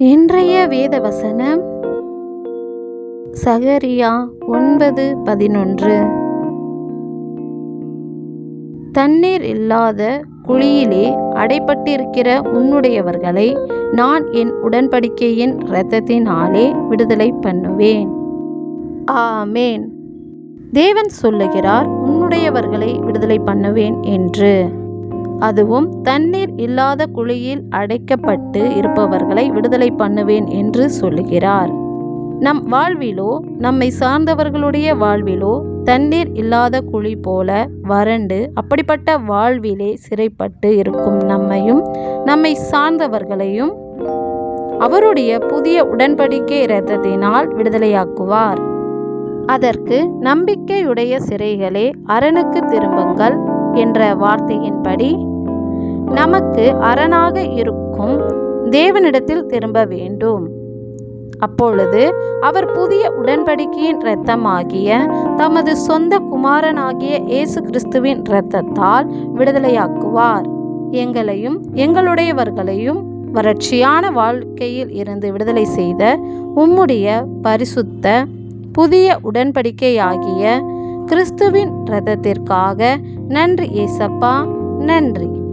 இன்றைய வேத வசனம் சகரியா ஒன்பது பதினொன்று. தண்ணீர் இல்லாத குழியிலே அடைப்பட்டிருக்கிற உன்னுடையவர்களை நான் என் உடன்படிக்கையின் இரத்தத்தினாலே விடுதலை பண்ணுவேன். ஆமேன். தேவன் சொல்லுகிறார் உன்னுடையவர்களை விடுதலை பண்ணுவேன் என்று. அதுவும் தண்ணீர் இல்லாத குழியில் அடைக்கப்பட்டு இருப்பவர்களை விடுதலை பண்ணுவேன் என்று சொல்லுகிறார். நம் வாழ்விலோ நம்மை சார்ந்தவர்களுடைய வாழ்விலோ தண்ணீர் இல்லாத குழி போல வறண்டு அப்படிப்பட்ட வாழ்விலே சிறைப்பட்டு இருக்கும் நம்மையும் நம்மை சார்ந்தவர்களையும் அவருடைய புதிய உடன்படிக்கை இரத்தத்தினால் விடுதலையாக்குவார். அதற்கு நம்பிக்கையுடைய சிறைகளே அரணுக்கு திரும்புங்கள் என்ற வார்த்தையின்படி நமக்கு அரணாக இருக்கும் தேவனிடத்தில் திரும்ப வேண்டும். அப்பொழுது அவர் புதிய உடன்படிக்கையின் இரத்தமாகிய தமது சொந்த குமாரனாகிய இயேசு கிறிஸ்துவின் இரத்தத்தால் விடுதலையாக்குவார். எங்களையும் எங்களுடையவர்களையும் வறட்சியான வாழ்க்கையில் இருந்து விடுதலை செய்த உம்முடைய பரிசுத்த புதிய உடன்படிக்கையாகிய கிறிஸ்துவின் இரத்தத்திற்காக நன்றி ஏசப்பா நன்றி.